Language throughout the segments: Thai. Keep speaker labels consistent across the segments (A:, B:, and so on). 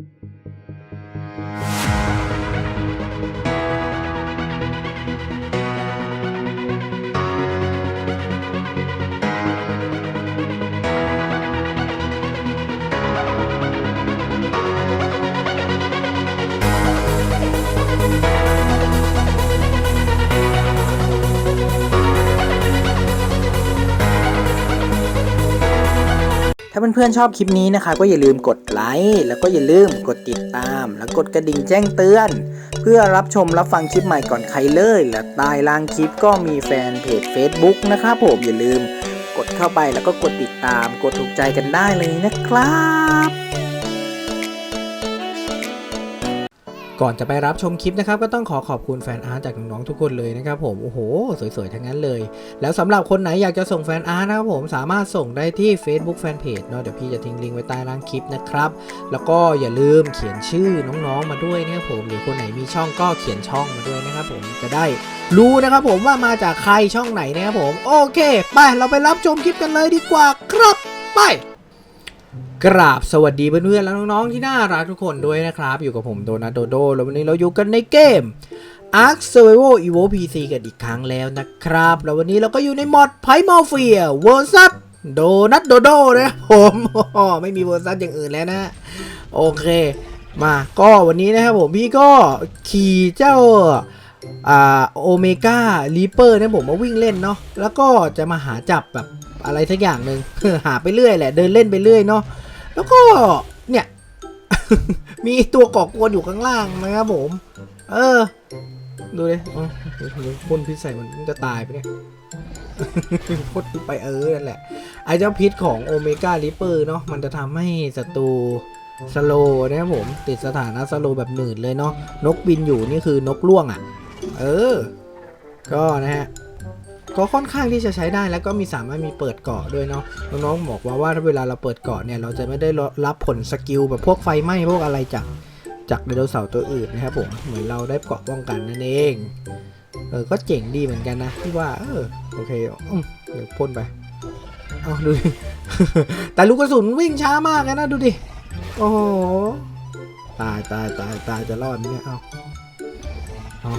A: thank you ถ้าเพื่อนๆชอบคลิปนี้นะคะ ก็อย่าลืมกดไลค์แล้วก็อย่าลืมกดติดตาม แล้วกดกระดิ่งแจ้งเตือน เพื่อรับชมรับฟังคลิปใหม่ก่อนใครเลย และใต้ล่างคลิปก็มีแฟนเพจ Facebook นะครับผมอย่าลืมกดเข้าไปแล้วก็กดติดตาม กดถูกใจกันได้เลยนะครับ ก่อนจะไปรับชมคลิปนะครับก็ต้องขอขอบคุณแฟนอาร์ตจากน้องๆทุกคนเลยนะครับผมโอ้โห สวยๆทั้งนั้นเลย แล้วสำหรับคนไหนอยากจะส่งแฟนอาร์ตนะครับผมสามารถส่งได้ที่ Facebook Fanpage เนาะเดี๋ยวพี่จะทิ้งลิงก์ไว้ใต้ล่างคลิปนะครับ แล้วก็อย่าลืมเขียนชื่อน้องๆมาด้วยนะครับผมหรือคนไหนมีช่องก็เขียนช่องมาด้วยนะครับผมจะได้รู้นะครับผมว่ามาจากใครช่องไหนนะครับผม โอเค ไปเราไปรับชมคลิปกันเลยดีกว่าครับไป กราบสวัสดีเพื่อนๆและน้องๆที่น่ารักทุกคนด้วยนะครับ อยู่กับผมโดนัทโดโดแล้ววันนี้เราอยู่กันในเกม Ark Survival Evo PC กันอีกครั้งแล้วนะครับ แล้ววันนี้เราก็อยู่ในมอดไพมอเฟียเวอร์ซัสโดนัทโดโดนะผมไม่มีเวอร์ซัสอย่างอื่นแล้วนะ โอเค มาก็วันนี้นะครับผมพี่ก็ขี่เจ้าอ่าโอเมก้าลีเปอร์นี่ยผมมาวิ่งเล่นเนาะแล้วก็จะมาหาจับแบบ อะไรสักอย่างหนึ่งหาไปเรื่อยแหละ เดินเล่นไปเรื่อยเนาะแล้วก็เนี่ยมีตัวก่อกวนอยู่ข้างล่างนะครับผม เออ ดูเลยอ๋อพ่นพิษใส่มันจะตายไปเนี่ยพ่นไปเออนั่นแหละ ไอ้เจ้าพิษของโอเมก้าลิปเปอร์เนาะ มันจะทำให้ศัตรูสโลนะครับผม ติดสถานะสโลแบบหนืดเลยเนาะ นกบินอยู่นี่คือนกล่วงอะ่ะ เออ ก็นะฮะ ก็ค่อนข้างที่จะใช้ได้แล้วก็มีสามารถมีเปิดเกาะด้วยเนาะน้องๆบอกว่าว่าถ้าเวลาเราเปิดเกาะเนี่ยเราจะไม่ได้รับผลสกิลแบบพวกไฟไหม้พวกอะไรจากจากไดโนเสาร์ตัวอื่นนะครับผมเหมือนเราได้เกาะป้องกันนั่นเองเออก็เจ๋งดีเหมือนกันนะที่ว่าเออโอเคเดี๋ยวพ่นไปเอาดูดิแต่ลูกกระสุนวิ่งช้ามากนะดูดิโอ้โหตายตายตายตายจะรอดไหมเนี่ยเอาเอา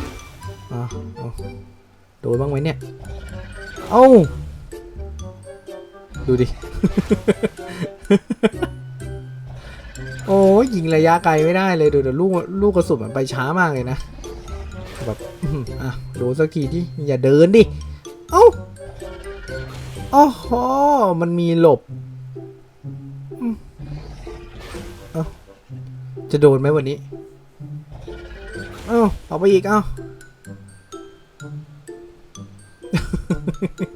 A: เอาเอา โดนบ้างไหมเนี่ย เอาดูดิ โอ้ยยิงระยะไกลไม่ได้เลยดูเดี๋ยวลูกลูกกระสุนมันไปช้ามากเลยนะแบบอะโดนสักทีดิอย่าเดินดิ เอ้าโอ้โหมันมีหลบจะโดนไหมวันนี้ เอ้าเอาไปอีก เอ้า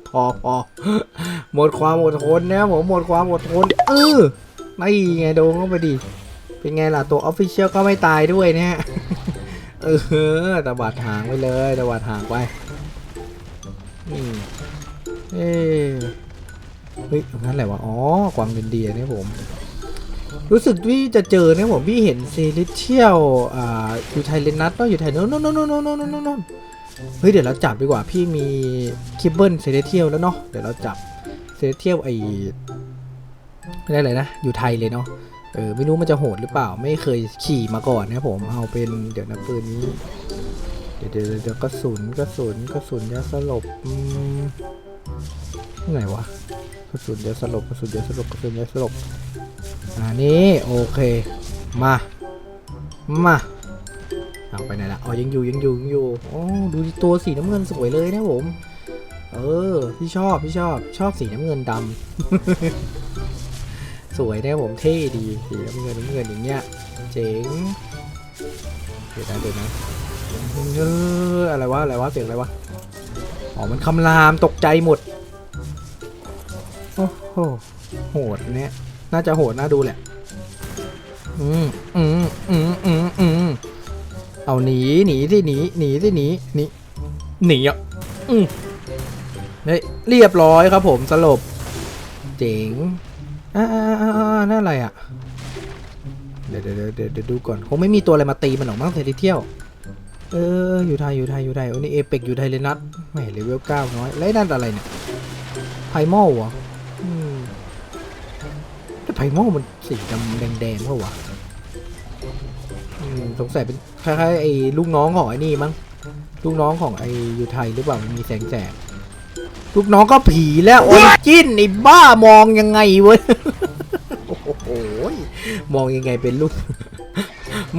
A: พอพอหมดความอดทนนะผมหมดความอดทนเออไม่ไงโดนเข้าไปดิเป็นไงล่ะตัวออฟฟิเชียลก็ไม่ตายด้วยนะฮะเออตะบัดหางไปเลยตะบัดหางไปนี่เอเฮ้ยนั่นแหละวะ อ๋อกวางเรนเดียเนี่ยผม รู้สึกพี่จะเจอเนี่ยผมพี่เห็นเซริเชียลอ่าอยู่ไทยเลนนัทเนาะอยู่ไทยโน้นโน้นโน้นโน้นโน้น เฮ้ยเดี๋ยวเราจับดีกว่าพี่มีคิบเบิลเซริเชียลแล้วเนาะเดี๋ยวเราจับเซริเชียลไอไม่ได้เลยนะ อยู่ไทยเลยเนาะเออไม่รู้มันจะโหดหรือเปล่าไม่เคยขี่มาก่อนนะผมเอาเป็นเดี๋ยวนะปืนนี้ เดี๋ยวเดี๋ยวเดี๋ยวกระสุนกระสุนกระสุนยาสลบอืมไหนวะกระสุนยาสลบกระสุนยาสลบกระสุนยาสลบอ่านี่โอเคมามา เอาไปไหนละอ๋อยังอยู่ยังอยู่ยังอยู่โอ้ดูตัวสีน้ำเงินสวยเลยนะผม เออพี่ชอบพี่ชอบชอบสีน้ำเงินดำสวยนะผมเท่ดีสีน้ำเงินน้ำเงินอย่างเงี้ยเจ๋งเดี๋ยวนะเดี๋ยวนะเอออะไรวะอะไรวะเสียงอะไรวะอ๋อมันคำรามตกใจหมดโอ้โหโหดเนี่ยน่าจะโหดน่าดูแหละอืมอืมอืมอืม เอาหนีหนีที่หนีหนีที่หนีหนีหนีอะอืมเฮ้ยเรียบร้อยครับผมสลบเจ๋งอ่าอ่าอ่าอ่านั่นอะไรอะเดี๋ยวเดี๋ยวเดี๋ยวเดี๋ยวดูก่อนคงไม่มีตัวอะไรมาตีมันหรอกมั้งเทเที่ยวเอออยู่ไทยอยู่ไทยอยู่ไทยโอ้นี่เอเปกอยู่ไทยเลยนัดแหมเลเวลเก้าน้อยแล้วไอ้นั่นอะไรเนี่ยไพมอลวะอืมแต่ไพมอลมันสีดำแดงๆเปล่าวะ สงสัยเป็นคล้ายๆไอ้ลูกน้องของไอ้นี่มั้งลูกน้องของไอ้ยูไทยหรือเปล่ามีแสงแสงลูกน้องก็ผีแล้วโอ้ยจิ้นไอ้บ้ามองยังไงเว้ยโอ้โหมองยังไงเป็นลูก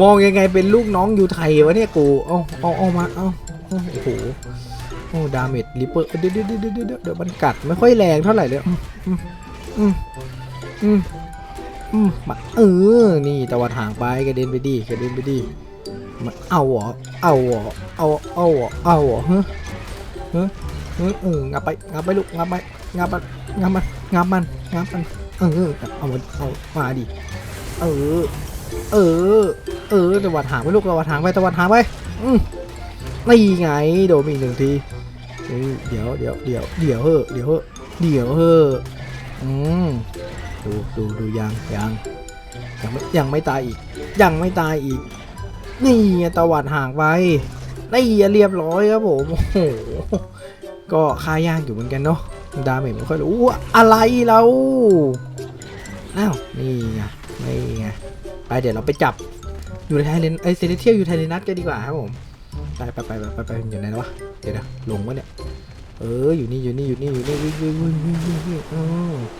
A: มองยังไงเป็นลูกน้องยูไทยวะเนี่ยกูเอาเอาเอามาเอาโอ้โหโอ้ดาเมจลิปเปอร์เดี๋ยวเดี๋ยวเดี๋ยวเดี๋ยวเดี๋ยวเดี๋ยวมันกัดไม่ค่อยแรงเท่าไหร่เลยอืมอืม อืมมาเออ นี่ตะวันห่างไปกระเด็นไปดิกระเด็นไปดิมันเอาเหรอเอาเหรอเอาเอาเหรอเอาเหรอเฮ้ยเฮ้ยเอองับไปงับไปลูกงับไปงับมันงับมันงับมันงับมันเออเอามันเอามาดิเออ เออ เออตะวันหางไปลูกตะวันหางไปตะวันหางไปอืมนี่ไงโดนอีกหนึ่งทีเดี๋ยวเดี๋ยวเดี๋ยวเดี๋ยวเฮ้อเดี๋ยวเฮ้อเดี๋ยวเฮ้ออืม ดูดูดูยังยังยังไม่ยังไม่ตายอีก ยังไม่ตายอีก นี่ไงตะวันห่างไปนี่เรียบร้อยครับผมโอ้โหก็ค่ายากอยู่เหมือนกันเนาะดาเมจไม่ค่อยรู้อุ๊ยอะไรเราอ้าวนี่ไงนี่ไงไปเดี๋ยวเราไปจับอยู่ในไทยเลนไอเซเลเทียลอยู่ไทยเลนัสกันดีกว่าครับผมไปไปไปไปไปไปอยู่ไหนแล้ววะเดี๋ยวนะลงวะเนี่ยเอออยู่นี่อยู่นี่อยู่นี่อยู่นี่วิ่งวิ่งวิ่งวิ่งวิ่งอืมโอ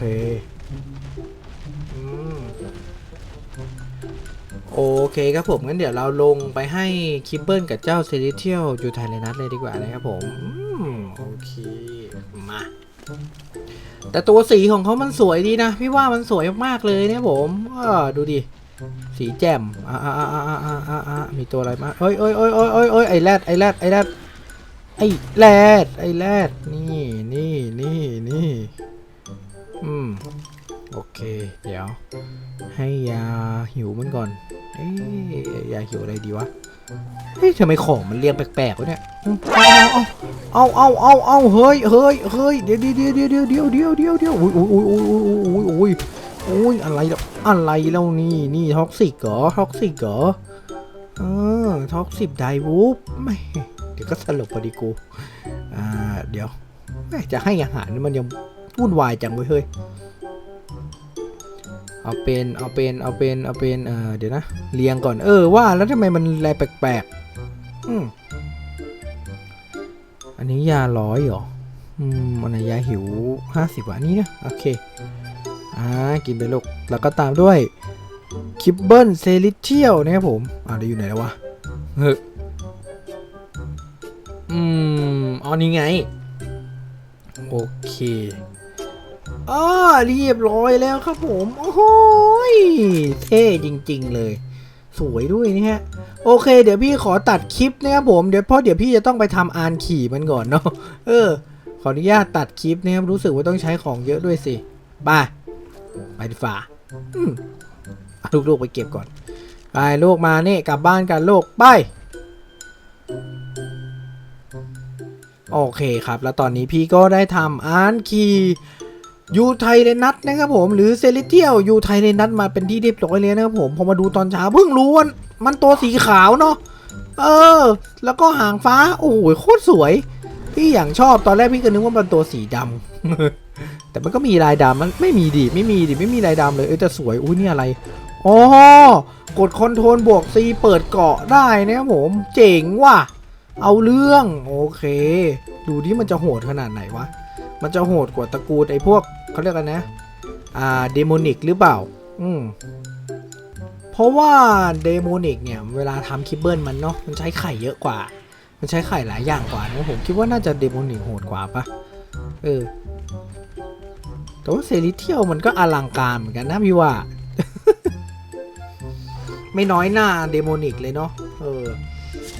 A: เคอืมโอเคครับผม งั้นเดี๋ยวเราลงไปให้คิปเปิลกับเจ้าเซเลเทียลอยู่ไทยเลนัสเลยดีกว่านะครับผมอืมโอเค มา แต่ตัวสีของเขามันสวยดีนะ พี่ว่ามันสวยมากๆเลยเนี่ยผมอดูดิ สีแจ่มอ่าอ่าอ่าอ่าอ่าอ่าอ่ามีตัวอะไรมาเอ้ยเอ้ยเอ้ยเอ้ยเอ้ยเอ้ยไอแรดไอแรดไอแรดไอแรดไอแรดนี่นี่นี่นี่ โอเค เดี๋ยว ให้ยาหิวมันก่อน เอ๊ะยาหิวอะไรดีวะ เฮ้ยทำไมของมันเรียงแปลกๆวะเนี่ยเอาเอาเอาเอาเอาเฮ้ยเฮ้ยเฮ้ยเดี๋ยวเดี๋ยวเดี๋ยวเดี๋ยวเดี๋ยวเดี๋ยวเดี๋ยวเดี๋ยวอุ้ยอุ้ยอุ้ยอุ้ยอุ้ยอุ้ยอุ้ยอะไรแล้วอะไรแล้วนี่นี่ท็อกซิกเหรอท็อกซิกเหรอเออท็อกซิกไดวูฟไม่เดี๋ยวก็สลบพอดีกู อ่า เดี๋ยวแม่จะให้อาหารมันยัง วุ่นวายจังเว้ยเฮ้ยเอาเป็นเอาเป็นเอาเป็นเอาเป็นเออเดี๋ยวนะเรียงก่อนเออว่าแล้วทำไมมันแลแปลกๆอืมอันนี้ยาร้อยเหรออืมอันไหนยาหิวห้าสิบวะนี่นะโอเคอ่ากินไปลูกแล้วก็ตามด้วยคิปเบิลเซลิเทียลนะครับผมอ่าเดี๋ยวอยู่ไหนแล้ววะเฮ้ยอืมอ๋อนี่ไง โอเค อ๋อเรียบร้อยแล้วครับผม โอ้โหเท่จริง ๆ เลย สวยด้วยนี่ฮะ โอเค เดี๋ยวพี่ขอตัดคลิปนะครับผม เดี๋ยวเพราะเดี๋ยวพี่จะต้องไปทำอานขี่มันก่อนเนาะ เออ ขออนุญาตตัดคลิปนะครับ รู้สึกว่าต้องใช้ของเยอะด้วยสิ ไป ไปดีฝ่าอืมเอาลูกๆไปเก็บก่อน ไปลูกมานี่กลับบ้านกันลูก ไปโอเคครับ แล้วตอนนี้พี่ก็ได้ทำอานคียู ยูไทยเลนัทนะครับผมหรือเซลิเทียลยูไทยเลนัทมาเป็นที่เรียบร้อยเลยนะครับผมพอมาดูตอนเช้าเพิ่งรู้ว่ามันตัวสีขาวเนาะเออ แล้วก็หางฟ้า โอ้โหโคตรสวย พี่อย่างชอบตอนแรกพี่ก็นึกว่ามันตัวสีดำแต่มันก็มีลายดำมันไม่มีดิไม่มีดิไม่มีลายดำเลยเออแต่สวยอุ้ยนี่อะไรอ๋อกดคอนโทรลบวก C เปิดเกาะได้นะครับผม เจ๋งว่ะ เอาเรื่อง โอเค ดูที่มันจะโหดขนาดไหนวะ มันจะโหดกว่าตระกูลไอ้พวก เขาเรียกกันนะ อ่าเดโมนิกหรือเปล่า อืมเพราะว่าเดโมนิกเนี่ยเวลาทำคิปเบิลมันเนาะมันใช้ไข่เยอะกว่า มันใช้ไข่หลายอย่างกว่านะผมคิดว่าน่าจะเดโมนิกโหดกว่าปะเออแต่ว่าเซริเทียลมันก็อลังการเหมือนกันนะพี่ว่า ไม่น้อยหน้าเดโมนิกเลยเนาะเออ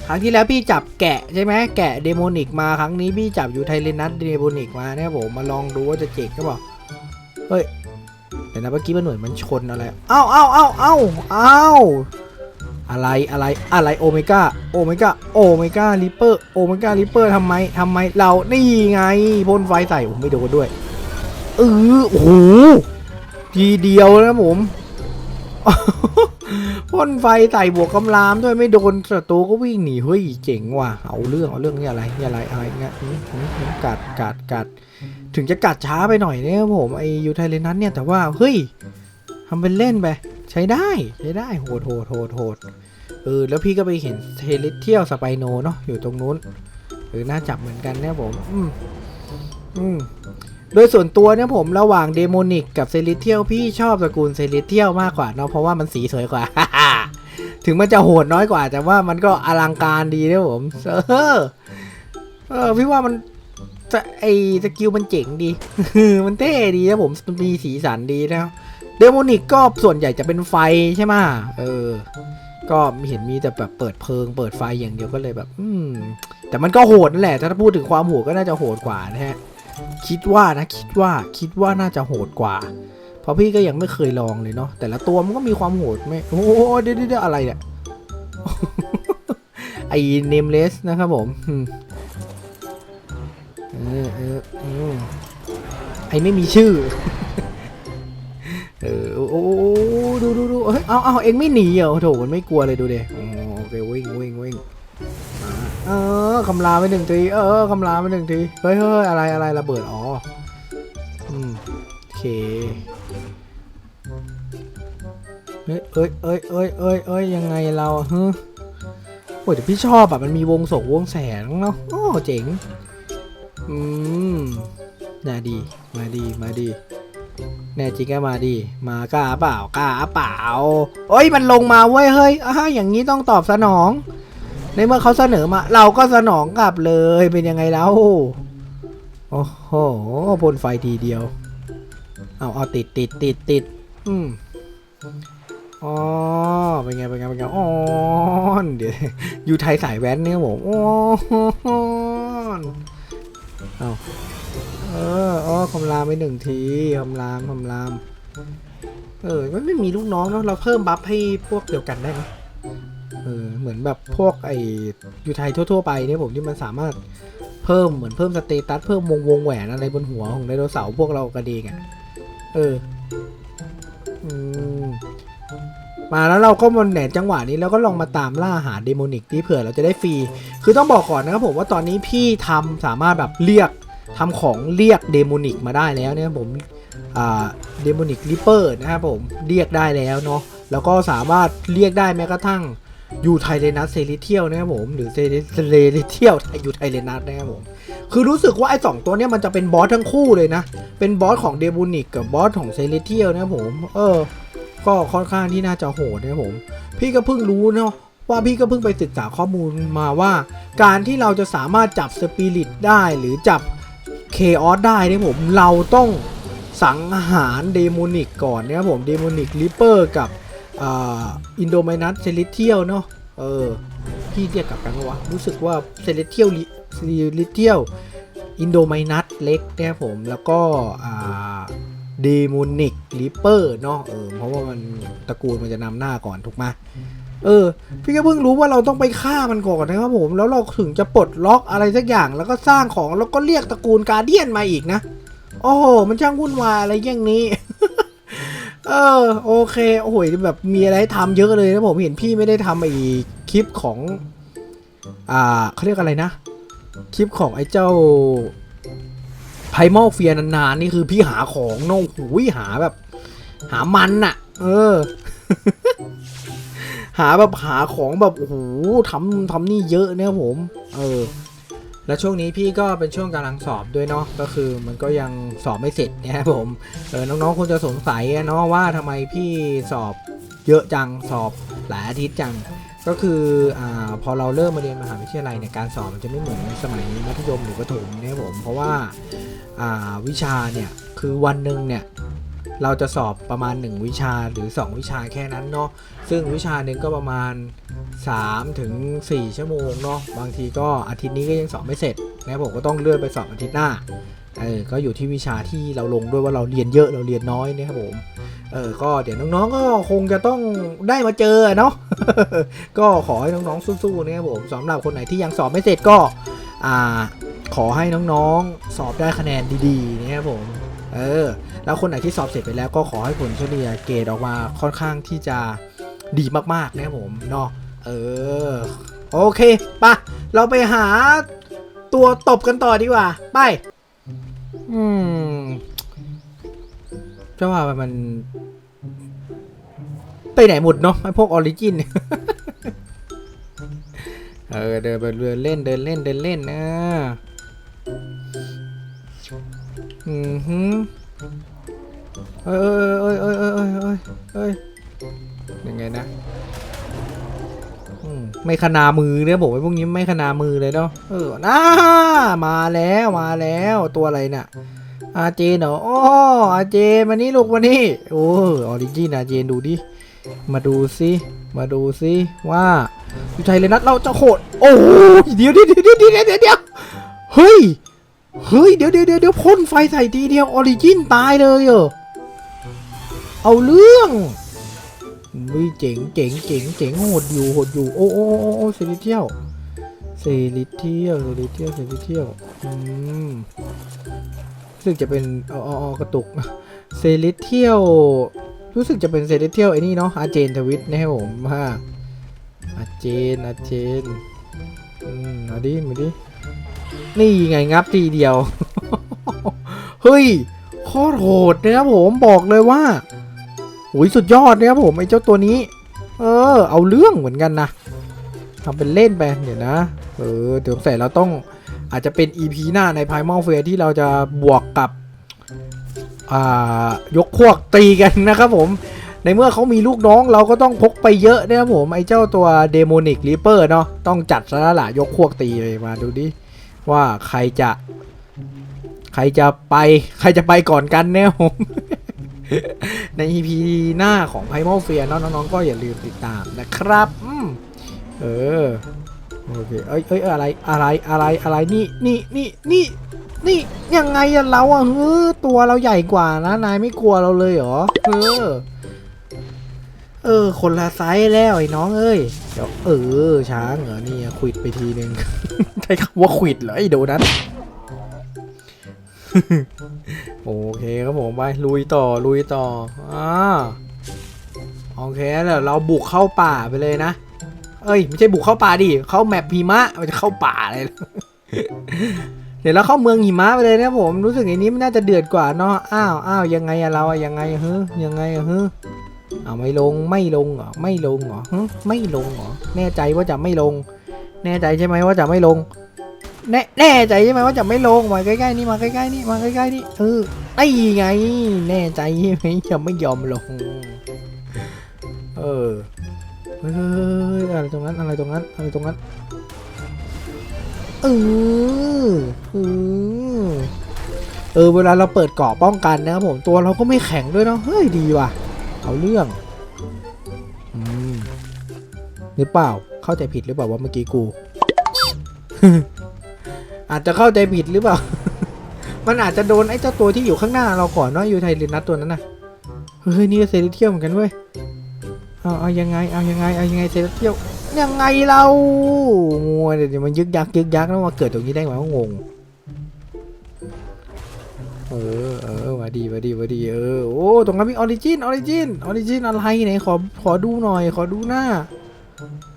A: ครั้งที่แล้วพี่จับแกะใช่ไหมแกะเดโมนิกมาครั้งนี้พี่จับอยู่ไทเลนัสเดโมนิกมาเนี่ยผมมาลองดูว่าจะเจ๋งหรือเปล่า เฮ้ยเดี๋ยวนะเมื่อกี้มันเหมือนมันชนอะไรเอ้าเอ้าเอ้าเอ้าเอ้าอะไรอะไรอะไรโอเมก้าโอเมก้าโอเมก้าลิปเปอร์โอเมก้าลิปเปอร์ทำไมทำไมเรานี่ไงพ่นไฟใส่ผมไม่โดนด้วยเออโอ้โหทีเดียวนะผมพ่นไฟใส่บวกกำลามด้วยไม่โดนศัตรูก็วิ่งหนีเฮ้ยเจ๋งว่ะเอาเรื่องเอาเรื่องนี่อะไรนี่อะไรอะไรเงี้ยหืมหืมหืมกัดกัดกัด ถึงจะกัดช้าไปหน่อยเนี่ยครับผมไอยูไทเลนัสเนี่ยแต่ว่าเฮ้ยทำเป็นเล่นไปใช้ได้ใช้ได้โหดโหดโหดโหดเออแล้วพี่ก็ไปเห็นเทลิเที่ยวสไปโนเนาะอยู่ตรงนู้นเออน่าจับเหมือนกันเนี่ยผมอืมอืมโดยส่วนตัวเนี่ยผมระหว่างเดโมนิกกับเซริเทียลพี่ชอบตระกูลเซริเทียลมากกว่าเนาะเพราะว่ามันสีสวยกว่า ถึงมันจะโหดน้อยกว่า แต่ว่ามันก็อลังการดีนะผมเออเออพี่ว่ามัน ไอสกิลมันเจ๋งดี มันเท่ดีนะผมมันมีสีสันดีนะเดโมนิกก็ส่วนใหญ่จะเป็นไฟใช่ไหมเออ ก็เห็นมีแต่แบบเปิดเพลิง เปิดไฟอย่างเดียวก็เลยแบบ อืม แต่มันก็โหดนั่นแหละ ถ้าพูดถึงความโหดก็น่าจะโหดกว่านะฮะ คิดว่านะ คิดว่าคิดว่าน่าจะโหดกว่า เพราะพี่ก็ยังไม่เคยลองเลยเนาะ แต่ละตัวมันก็มีความโหดไม่ โอ้โหเดี๋ยวเดี๋ยวอะไรเนี่ย ไอ้เนมเลสนะครับผม ไอ้ไม่มีชื่อ เออ โอ้ดูดูดูเฮ้ย เอาเอาเอ็งไม่หนีเหรอโถมันไม่กลัวเลยดูเด็อ๋อโอเควิ่งวิ่งวิ่งเออคำรามไปหนึ่งที เออคำรามไปหนึ่งที เฮ้ยเฮ้ยอะไรอะไรระเบิด อ๋อ อืมโอเค เฮ้ยเอ้ยเอ้ยเอ้ยเอ้ยเอ้ยยังไงเราฮะโอ้ยแต่พี่ชอบอะมันมีวงศกวงแสงเนาะโอ้เจ๋ง อืมน่าดี มาดี มาดี แน่จริงก็มาดิมากล้าเปล่ากล้าเปล่าโอ้ยมันลงมาเว้ยเฮ้ยอ้าอย่างนี้ต้องตอบสนอง ในเมื่อเขาเสนอมา เราก็สนองกลับเลย เป็นยังไงแล้ว โอ้โหพ่นไฟทีเดียว เอาเอาติดติดติดติด อืมอ๋อเป็นไงเป็นไงเป็นไงอ๋อเดี๋ยวอยู่ไทยสายแว้นเนี่ยผมอ๋อ เอาเอออ๋อคำรามไปหนึ่งทีคำรามคำราม เออไม่ไม่มีลูกน้องเนาะเราเพิ่มบัฟให้พวกเดียวกันได้ไหมเออเหมือนแบบพวกไอ้ยูไทยทั่ว ๆ ไปเนี่ยผมที่มันสามารถเพิ่มเหมือนเพิ่มสเตตัสเพิ่มวงวงแหวนอะไรบนหัวของไดโนเสาร์พวกเรากระเดงอะเออ มาแล้วเราก็มันแหนจังหวะนี้แล้วก็ลองมาตามล่าหาเดโมนิกที่เผื่อเราจะได้ฟรี คือต้องบอกก่อนนะครับผมว่าตอนนี้พี่ทำสามารถแบบเรียกทำของเรียกเดโมนิกมาได้แล้วเนี่ยผมเดโมนิกริปเปอร์นะครับผมเรียกได้แล้วเนาะแล้วก็สามารถเรียกได้แม้กระทั่งยูไทเรนัสเซริเทียลนะครับผมหรือเซริเทียลยูไทเรนัสนะครับผมคือรู้สึกว่าไอ้สองตัวเนี้ยมันจะเป็นบอสทั้งคู่เลยนะ เป็นบอสของเดโมนิกกับบอสของเซริเทียลนะครับผม เออ ก็ค่อนข้างที่น่าจะโหดนะผม พี่ก็เพิ่งรู้เนาะว่าพี่ก็เพิ่งไปศึกษาข้อมูลมาว่า การที่เราจะสามารถจับสปิริตได้หรือจับเคออสได้เนี่ยผมเราต้องสังหารเดโมนิกก่อนนะครับผมเดโมนิกลิเปอร์กับอินโดมินัสเซเลเทียลเนาะเออพี่เรียกกับกันว่ารู้สึกว่าเซเลเทียลเซเลเทียลอินโดมินัสเล็กนะครับผมแล้วก็อ่า เดโมนิกลิปเปอร์เนาะเออเพราะว่ามันตระกูลมันจะนำหน้าก่อนถูกไหมเออ พี่ก็เพิ่งรู้ว่าเราต้องไปฆ่ามันก่อนนะครับผมแล้วเราถึงจะปลดล็อกอะไรสักอย่างแล้วก็สร้างของแล้วก็เรียกตระกูลการเดียนมาอีกนะ โอ้โหมันช่างวุ่นวายอะไรอย่างนี้ เออโอเคโอ้โหแบบมีอะไรให้ทำเยอะเลยนะผมเห็นพี่ไม่ได้ทำไอ้คลิปของ อ่าเขาเรียกอะไรนะ คลิปของไอ้เจ้า ไพมอลเฟียนานๆนี่คือพี่หาของน้องหูยหาแบบ หามันน่ะ เออ หาแบบหาของแบบโอ้โหทำทำนี่เยอะเนี่ยผม เออ แล้วช่วงนี้พี่ก็เป็นช่วงกำลังสอบด้วยเนาะก็คือมันก็ยังสอบไม่เสร็จนะครับผมเออน้องๆคงจะสงสัยเนาะว่าทำไมพี่สอบเยอะจังสอบหลายอาทิตย์จัง ก็คืออพอเราเริ่มมาเรียนมหาวิทยาลัยเนี่ยการสอบมันจะไม่เหมือนสมัยมัธยมหรือประถมนะครับผมเพราะว่าอ่าวิชาเนี่ยคือวันหนึ่งเนี่ยเราจะสอบประมาณ 1 วิชาหรือ 2 วิชาแค่นั้นเนาะซึ่งวิชาหนึ่งก็ประมาณ3ถึง4ชั่วโมงเนาะบางทีก็อาทิตย์นี้ก็ยังสอบไม่เสร็จนะผมก็ต้องเลื่อนไปสอบอาทิตย์หน้า เออก็อยู่ที่วิชาที่เราลงด้วยว่าเราเรียนเยอะเราเรียนน้อยนะครับผมเออก็เดี๋ยวน้องๆก็คงจะต้องได้มาเจอเนาะก็ขอให้น้องๆสู้ๆนะครับผมสำหรับคนไหนที่ยังสอบไม่เสร็จก็อ่าขอให้น้องๆ สอบได้คะแนนดีๆนะครับผม เออ แล้วคนไหนที่สอบเสร็จไปแล้วก็ขอให้ผลเฉลี่ยเกรดออกมาค่อนข้างที่จะดีมากๆนะครับผมเนาะ เออ โอเคปะเราไปหาตัวตบกันต่อดีกว่า ไป อืมจะว่ามัน ไปไหนหมดเนาะไอพวกออริจินเออเดินไปเดินเล่นเดินเล่นเดินเล่นนะอือหือเอ้ยเอ้ยเอ้ยเอ้ยเอ้ยเอ้ย ไม่ขนามือเนี่ยผมไอ้พวกนี้ไม่ขนามือเลยเนาะเออน่ามาแล้วมาแล้วตัวอะไรเนี่ยอาเจนเหรออ๋ออาเจนมานี่ลูกมานี่โอ้ออริจินอาเจนดูดิมาดูซิมาดูซิว่าอยู่ไทยเลยนัดเราจะโหดโอ้เดี๋ยวเดี๋ยวเดี๋ยวเดี๋ยวเดี๋ยวเดี๋ยวเฮ้ยเฮ้ยเดี๋ยวเดี๋ยวเดี๋ยวเดี๋ยวพ่นไฟใส่ทีเดียวออริจินตายเลยเหรอเอาเรื่อง วิเจ๋งเจ๋งเจ๋งเจ๋งโหดอยู่โหดอยู่โอ้โอ้โอ้โอ้เซริเที่ยวเซริเที่ยวเซริเที่ยวเซริเที่ยวอืมซึ่งจะเป็นอ๋ออ๋อกระตุกเซริเที่ยวรู้สึกจะเป็นเซเลเทียลไอ้นี่เนาะอาเจนทวิตนะครับผมว่าอาเจนอาเจนอืมมาดิมาดินี่ไงงับทีเดียว เฮ้ยโคตรโหดนะครับผมบอกเลยว่า โอ้ยสุดยอดนะครับผมไอ้เจ้าตัวนี้ เออ เอาเรื่องเหมือนกันนะทำเป็นเล่นไปเดี๋ยวนะ เออเดี๋ยวใส่เราต้องอาจจะเป็น EP หน้าในพายมอลเฟที่เราจะบวกกับอ่ายกพวกตีกันนะครับผม ในเมื่อเขามีลูกน้องเราก็ต้องพกไปเยอะนะครับผม ไอ้เจ้าตัวเดโมนิกรีเปอร์เนาะต้องจัดซะแล้วล่ะยกพวกตีเลยมาดูดิ ว่าใครจะ ใครจะไป ใครจะไปก่อนกันเนี่ยผม ใน EP หน้าของไพ m a l เฟียน้องๆก็อย่าลืมติดตามนะครับเออโอเคเอ้ยเอ้ยอะไรอะไรอะไรอะไรนี่นี่นี่นี่นี่ยังไงอะเราอะเฮ้อตัวเราใหญ่กว่านะนายไม่กลัวเราเลยเหรอเออเออ คนละไซส์แล้วไอ้น้องเอ้ยเดี๋ยวเออช้างเหรอนี่ควิดไปทีนึงใช้คำว่าควิดเหรอไอ้โดนัท โอเคครับผมไปลุยต่อลุยต่ออ่าโอเคเดี๋ยวเราบุกเข้าป่าไปเลยนะ เอ้ยไม่ใช่บุกเข้าป่าดิเข้าแมปหิมะมันจะเข้าป่าอะไรเดี๋ยวเราเข้าเมืองหิมะไปเลยนะผมรู้สึกอย่างนี้มันน่าจะเดือดกว่าเนาะอ้าวอ้าวยังไงอะเราอะยังไงเฮ้ยังไงอะเฮ้เอาไม่ลงไม่ลงเหรอไม่ลงเหรอฮึไม่ลงเหรอแน่ใจว่าจะไม่ลง แน่ใจใช่ไหมว่าจะไม่ลง แน่แน่ใจใช่ไหมว่าจะไม่ลงมาใกล้ๆนี่มาใกล้ๆนี่มาใกล้ๆนี่เออไอ้ไง แน่ใจใช่ไหมจะไม่ยอมลง เออเฮ้ยอะไรตรงนั้นอะไรตรงนั้นอะไรตรงนั้นเออเออเออเวลาเราเปิดเกาะป้องกันนะครับผมตัวเราก็ไม่แข็งด้วยเนาะเฮ้ยดีว่ะเอาเรื่องอืมหรือเปล่าเข้าใจผิดหรือเปล่าว่าเมื่อกี้กู อาจจะเข้าใจผิดหรือเปล่า มันอาจจะโดนไอ้เจ้าตัวที่อยู่ข้างหน้าเราก่อนเนาะอยู่ไทยลินนัทตัวนั้นนะเฮ้ยนี่ก็เซเลเทียลเหมือนกันเว้ย เอาเอายังไง เอายังไง เอายังไงเซเลเทียลยังไงเรามัวเดี๋ยวมันยึกยักยึกยักแล้วมาเกิดตรงนี้ได้ไหมว่างง เออเออมาดีมาดีมาดีเออ โอ้ ตรงนั้นมีออริจิน ออริจิน ออริจินอะไรไหนขอ ขอดูหน่อย ขอดูหน้า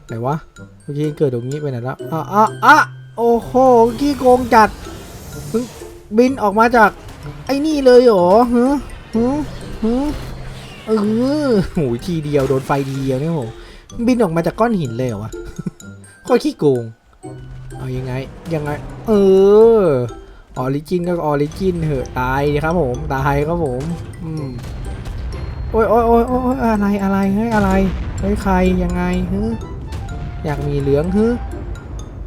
A: ไหนวะ เมื่อกี้เกิดตรงนี้ไปไหนล้วอะอะอะ โอ้โหขี้โกงจัดบินออกมาจาก ไอ้นี่เลยเหรอฮะฮะฮะเออโหทีเดียวโดนไฟทีเดียวเนี่ยโหบินออกมาจากก้อนหินเลยเหรอวะโคตรขี้โกง เอายังไง ยังไง เออออริจินก็ออริจินเหอะตายครับผมตายครับผมอืมโอ้ยโอ้ยโอ้ยโอ้ยอะไรอะไรเฮ้ยอะไรเฮ้ยใครยังไงเฮ้ยอยากมีเหลืองเฮ้ย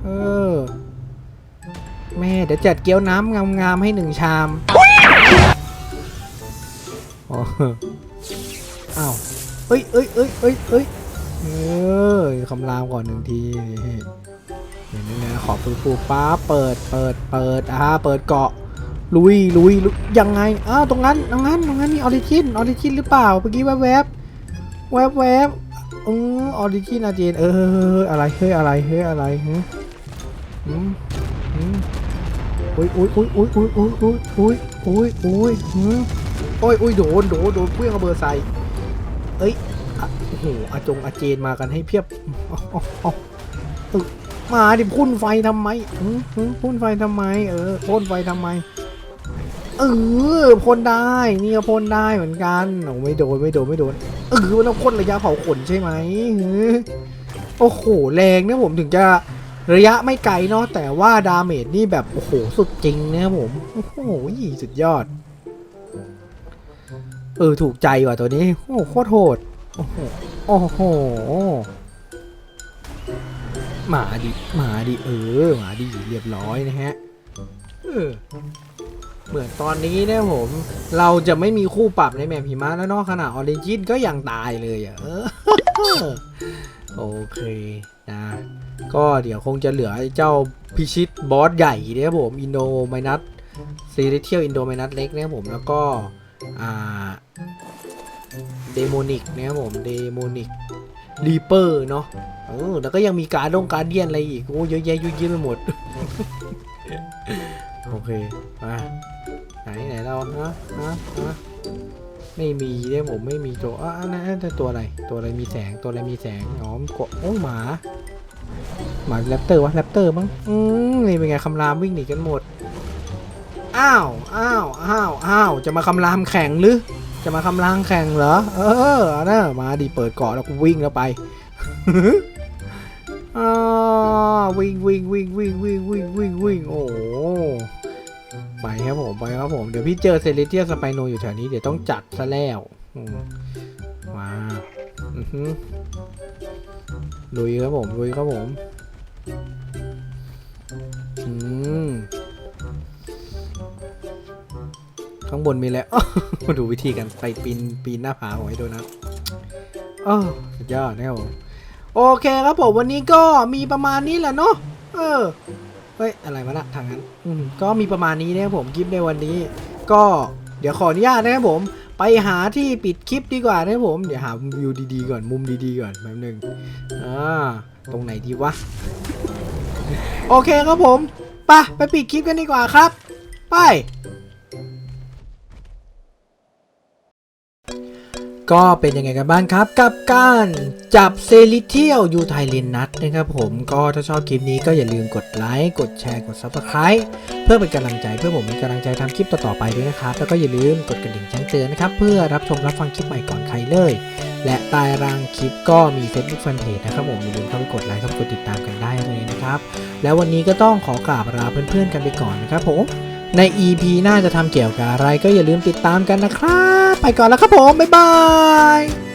A: ออ แม่เดี๋ยวจัดเกี๊ยวน้ำงามๆให้หนึ่งชามอ๋ออ้าวเอ้ยเอ้ยเอ้ยเอ้ยเอ้ยเออคำรามก่อนหนึ่งทีเห็นไหมนะขอปูปูป้าเปิดเปิดเปิดอ่าเปิดเกาะลุยลุยลุยยังไงอ้าวตรงนั้นตรงนั้นตรงนั้นมีออริจินออริจินหรือเปล่าเมื่อกี้แวบแวบแวบแวบอือออริจินอาเจนเออเฮ้ยเฮ้ยอะไรเฮ้ยอะไรเฮ้ยอะไรฮึอืม อุ้ยอุ้ยอุ้ยอุ้ยอุ้ยอุ้ยอุ้ยอุ้ยอุ้ยอุ้ยฮึโอ้ยอุ้ยโดนโดนโดนเพื่อนระเบิดใส่เอ้ยโอ้โหอาจงอาเจนมากันให้เพียบเอาเอาเอาเออมาดิพ่นไฟทำไมพ่นไฟทำไม เออพ่นไฟทำไม เออพ่นได้นี่ก็พ่นได้เหมือนกันโอ้ไม่โดนไม่โดนไม่โดนเออมันต้องพ่นระยะเผาขนใช่ไหมโอ้โหแรงนะผมถึงจะ ระยะไม่ไกลเนาะแต่ว่าดาเมจนี่แบบ โอ้โห สุดจริงนะครับผม โอ้โหสุดยอด เออ ถูกใจว่ะตัวนี้ โอ้โหโคตรโหด โอ้โห โอ้โหหมาดิหมาดิเออหมาดิเรียบร้อยนะฮะเออเหมือนตอนนี้เนี่ยผม เราจะไม่มีคู่ปรับในแมปหิมะแล้วเนาะขนาดออริจินก็ยังตายเลยอะโอเค นะก็เดี๋ยวคงจะเหลือเจ้าพิชิตบอสใหญ่เนี่ยผมอินโดไมนัสซีรีเทียลอินโดไมนัสเล็กเนี่ยผมแล้วก็อ่าเดโมนิกนะครับผมเดโมนิกรีเปอร์เนาะเออแล้วก็ยังมีการดงการเดียนอะไรอีก โอ้เยอะแยะยุ่ยยิ้มไปหมด โอเค มาไหนไหนเราฮะฮะฮะไม่มีเนี่ยผมไม่มีตัวอะอันนั้นตัวอะไร ตัวอะไรมีแสงตัวอะไรมีแสงอ๋อมกดโอ้หมา หมาแรปเตอร์วะแรปเตอร์มั้งอืมนี่เป็นไงคำรามวิ่งหนีกันหมด อ้าวอ้าวอ้าวอ้าวจะมาคำรามแข่งหรือ จะมาคำรามแข่งเหรอ เออเอานะมาดิเปิดเกาะแล้วกูวิ่งแล้วไปวิ่งวิ่งวิ่งวิ่งวิ่งวิ่งวิ่งวิ่งโอ้โหไปครับผมไปครับผม เดี๋ยวพี่เจอเซเลเทียสไปโนอยู่แถวนี้เดี๋ยวต้องจัดซะแล้วมาลุยครับผมลุยครับผม อืมข้างบนมีแล้วมาดูวิธีกันไปปีนปีนหน้าผาของไอ้โดนัทอ้อสุดยอดนะครับผมโอเคครับผมวันนี้ก็มีประมาณนี้แหละเนาะเออเฮ้ยอะไรวะนะทางนั้น อืมก็มีประมาณนี้นะครับผมคลิปในวันนี้ ก็เดี๋ยวขออนุญาตนะครับผม ไปหาที่ปิดคลิปดีกว่านะผม เดี๋ยวหาวิวดีๆก่อนมุมดีๆก่อนแป๊บนึงอ่าตรงไหนดีวะ โอเคครับผม ไปไปปิดคลิปกันดีกว่าครับ ไป ก็เป็นยังไงกันบ้างครับ กับการจับเซริเทียลยูไทเลนนัทนะครับผมก็ถ้าชอบคลิปนี้ก็อย่าลืมกดไลค์กดแชร์กด Subscribe เพื่อเป็นกำลังใจเพื่อผมมีกำลังใจทำคลิปต่อๆไปด้วยนะครับ แล้วก็อย่าลืมกดกระดิ่งแจ้งเตือนนะครับ เพื่อรับชมรับฟังคลิปใหม่ก่อนใครเลย และใต้รางคลิปก็มี Facebook Fanpage นะครับผมอย่าลืมเข้าไปกดไลค์ครับกดติดตามกันได้เลยนะครับแล้ววันนี้ก็ต้องขอกราบลาเพื่อนๆกันไปก่อนนะครับผม ใน EP หน้าจะทำเกี่ยวกับอะไรก็อย่าลืมติดตามกันนะครับ ไปก่อนแล้วครับผม บ๊ายบาย